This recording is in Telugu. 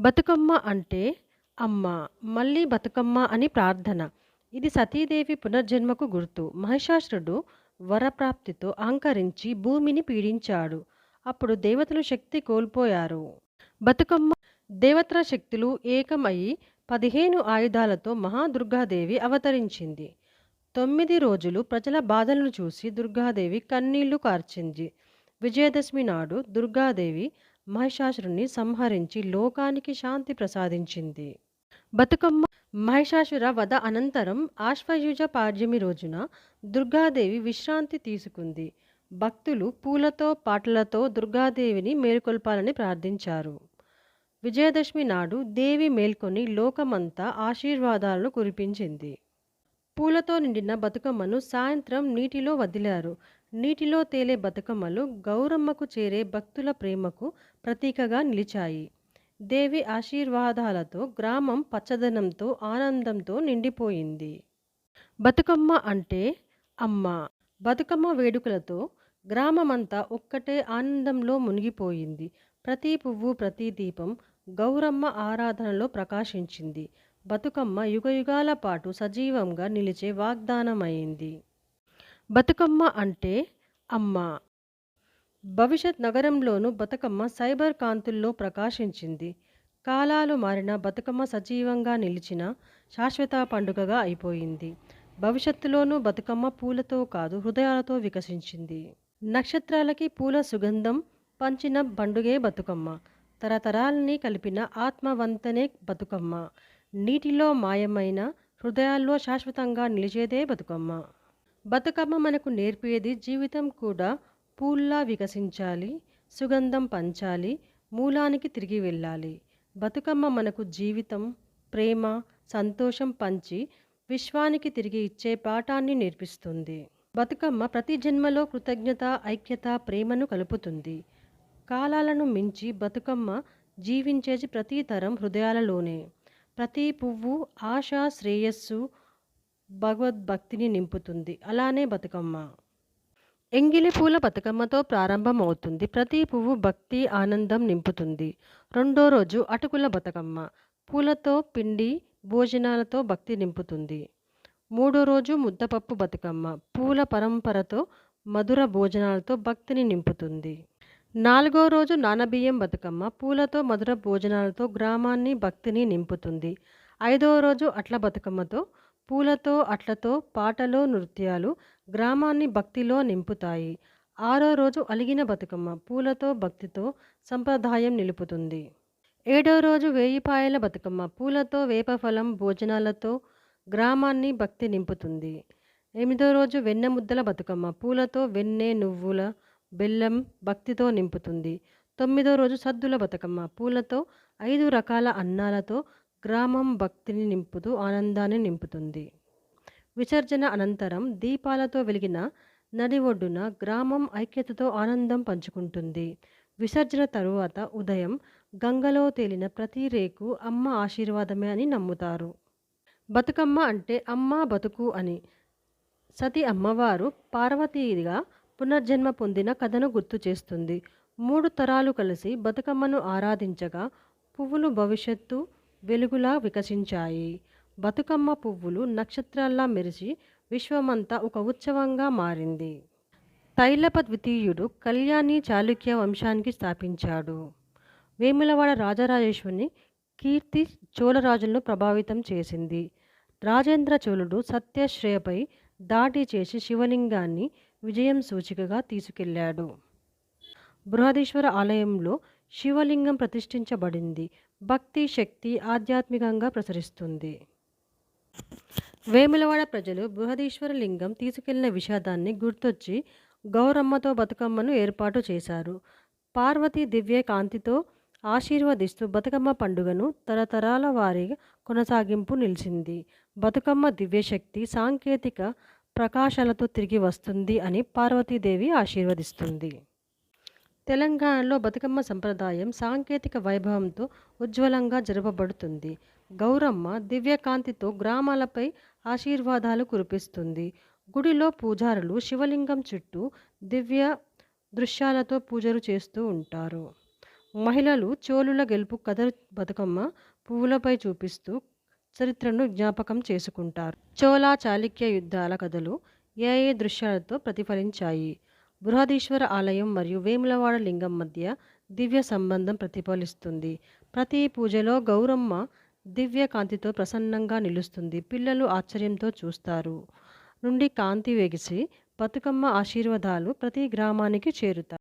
బతుకమ్మ అంటే అమ్మ మళ్ళీ బతుకమ్మ అని ప్రార్థన. ఇది సతీదేవి పునర్జన్మకు గుర్తు. మహిషాసురుడు వరప్రాప్తితో అహంకరించి భూమిని పీడించాడు. అప్పుడు దేవతలు శక్తి కోల్పోయారు. బతుకమ్మ దేవతా శక్తులు ఏకం అయి పదిహేను ఆయుధాలతో మహాదుర్గాదేవి అవతరించింది. తొమ్మిది రోజులు ప్రజల బాధలను చూసి దుర్గాదేవి కన్నీళ్ళు కార్చింది. విజయదశమి నాడు దుర్గాదేవి మహిషాసురుణ్ణి సంహరించి లోకానికి శాంతి ప్రసాదించింది. బతుకమ్మ మహిషాసుర వధ అనంతరం ఆశ్వయుజ పాడ్యమి రోజున దుర్గాదేవి విశ్రాంతి తీసుకుంది. భక్తులు పూలతో పాటలతో దుర్గాదేవిని మేల్కొల్పాలని ప్రార్థించారు. విజయదశమి నాడు దేవి మేల్కొని లోకమంతా ఆశీర్వాదాలను కురిపించింది. పూలతో నిండిన బతుకమ్మను సాయంత్రం నీటిలో వదిలారు. నీటిలో తేలే బతుకమ్మలు గౌరమ్మకు చేరే భక్తుల ప్రేమకు ప్రతీకగా నిలిచాయి. దేవి ఆశీర్వాదాలతో గ్రామం పచ్చదనంతో ఆనందంతో నిండిపోయింది. బతుకమ్మ అంటే అమ్మ. బతుకమ్మ వేడుకలతో గ్రామమంతా ఒక్కటే ఆనందంలో మునిగిపోయింది. ప్రతి పువ్వు ప్రతి దీపం గౌరమ్మ ఆరాధనలో ప్రకాశించింది. బతుకమ్మ యుగయుగాల పాటు సజీవంగా నిలిచే వాగ్దానమైంది. బతుకమ్మ అంటే అమ్మ. భవిష్యత్ నగరంలోనూ బతుకమ్మ సైబర్ కాంతుల్లో ప్రకాశించింది. కాలాలు మారిన బతుకమ్మ సజీవంగా నిలిచిన శాశ్వత పండుగగా అయిపోయింది. భవిష్యత్తులోనూ బతుకమ్మ పూలతో కాదు హృదయాలతో వికసించింది. నక్షత్రాలకి పూల సుగంధం పంచిన పండుగే బతుకమ్మ. తరతరాల్ని కలిపిన ఆత్మవంతనే బతుకమ్మ. నీటిలో మాయమైన హృదయాల్లో శాశ్వతంగా నిలిచేదే బతుకమ్మ. బతుకమ్మ మనకు నేర్పేది జీవితం కూడా పూల్లా వికసించాలి. సుగంధం పంచాలి. మూలానికి తిరిగి వెళ్ళాలి. బతుకమ్మ మనకు జీవితం, ప్రేమ, సంతోషం పంచి విశ్వానికి తిరిగి ఇచ్చే పాఠాన్ని నేర్పిస్తుంది. బతుకమ్మ ప్రతి జన్మలో కృతజ్ఞత, ఐక్యత, ప్రేమను కలుపుతుంది. కాలాలను మించి బతుకమ్మ జీవించేది ప్రతి తరం హృదయాలలోనే. ప్రతి పువ్వు ఆశ, శ్రేయస్సు, భగవద్భక్తిని నింపుతుంది. అలానే బతుకమ్మ. ఎంగిలి పూల బతుకమ్మతో ప్రారంభమవుతుంది. ప్రతి పువ్వు భక్తి, ఆనందం నింపుతుంది. రెండో రోజు అటుకుల బతుకమ్మ. పూలతో, పిండి, భోజనాలతో భక్తి నింపుతుంది. మూడో రోజు ముద్దపప్పు బతుకమ్మ. పూల పరంపరతో, మధుర భోజనాలతో భక్తిని నింపుతుంది. నాలుగో రోజు నానబియ్యం బతుకమ్మ. పూలతో, మధుర భోజనాలతో గ్రామాన్ని, భక్తిని నింపుతుంది. ఐదో రోజు అట్ల బతుకమ్మతో పూలతో, అట్లతో, పాటలు, నృత్యాలు గ్రామాన్ని భక్తిలో నింపుతాయి. ఆరో రోజు అలిగిన బతుకమ్మ. పూలతో, భక్తితో సంప్రదాయం నిలుపుతుంది. ఏడో రోజు వేయిపాయల బతుకమ్మ. పూలతో, వేపఫలం, భోజనాలతో గ్రామాన్ని భక్తి నింపుతుంది. ఎనిమిదో రోజు వెన్నముద్దల బతుకమ్మ. పూలతో, వెన్నె, నువ్వుల, బెల్లం భక్తితో నింపుతుంది. తొమ్మిదో రోజు సద్దుల బతుకమ్మ. పూలతో, ఐదు రకాల అన్నాలతో గ్రామం భక్తిని నింపుతూ ఆనందాన్ని నింపుతుంది. విసర్జన అనంతరం దీపాలతో వెలిగిన నది ఒడ్డున గ్రామం ఐక్యతతో ఆనందం పంచుకుంటుంది. విసర్జన తరువాత ఉదయం గంగలో తేలిన ప్రతి రేకు అమ్మ ఆశీర్వాదమే అని నమ్ముతారు. బతుకమ్మ అంటే అమ్మ బతుకు అని. సతి అమ్మవారు పార్వతీగా పునర్జన్మ పొందిన కథను గుర్తు చేస్తుంది మూడు తరాలు కలిసి బతుకమ్మను ఆరాధించగా పువ్వులు భవిష్యత్తు వెలుగులా వికసించాయి. బతుకమ్మ పువ్వులు నక్షత్రాల్లా మెరిసి విశ్వమంతా ఒక ఉత్సవంగా మారింది. తైలప ద్వితీయుడు కళ్యాణి చాళుక్య వంశానికి స్థాపించాడు. వేములవాడ రాజరాజేశ్వరిని కీర్తి చోళరాజులను ప్రభావితం చేసింది. రాజేంద్ర చోళుడు సత్యశ్రేయపై దాడి చేసి శివలింగాన్ని విజయం సూచికగా తీసుకెళ్ళాడు. బృహదీశ్వర ఆలయంలో శివలింగం ప్రతిష్ఠించబడింది. భక్తి, శక్తి ఆధ్యాత్మికంగా ప్రసరిస్తుంది. వేములవాడ ప్రజలు బృహదీశ్వర లింగం తీసుకెళ్ళిన విషాదాన్ని గుర్తొచ్చి గౌరమ్మతో బతుకమ్మను ఏర్పాటు చేశారు. పార్వతి దివ్య కాంతితో ఆశీర్వదిస్తూ బతుకమ్మ పండుగను తరతరాల వారీగా కొనసాగింపు నిలిచింది. బతుకమ్మ దివ్యశక్తి, సాంకేతిక ప్రకాశాలతో తిరిగి వస్తుంది అని పార్వతీదేవి ఆశీర్వదిస్తుంది. తెలంగాణలో బతుకమ్మ సంప్రదాయం సాంకేతిక వైభవంతో ఉజ్వలంగా జరపబడుతుంది. గౌరమ్మ దివ్యకాంతితో గ్రామాలపై ఆశీర్వాదాలు కురిపిస్తుంది. గుడిలో పూజారులు శివలింగం చుట్టూ దివ్య దృశ్యాలతో పూజలు చేస్తూ ఉంటారు. మహిళలు చోళుల గెలుపు కథ బతుకమ్మ పువ్వులపై చూపిస్తూ చరిత్రను జ్ఞాపకం చేసుకుంటారు చోళ చాళుక్య యుద్ధాల కథలు ఏ ఏ దృశ్యాలతో ప్రతిఫలించాయి బృహదీశ్వర ఆలయం మరియు వేములవాడ లింగం మధ్య దివ్య సంబంధం ప్రతిఫలిస్తుంది. ప్రతి పూజలో గౌరమ్మ దివ్య కాంతితో ప్రసన్నంగా నిలుస్తుంది. పిల్లలు ఆశ్చర్యంతో చూస్తారు. నుండి కాంతి వెగిసి బతుకమ్మ ఆశీర్వాదాలు ప్రతి గ్రామానికి చేరుతాయి.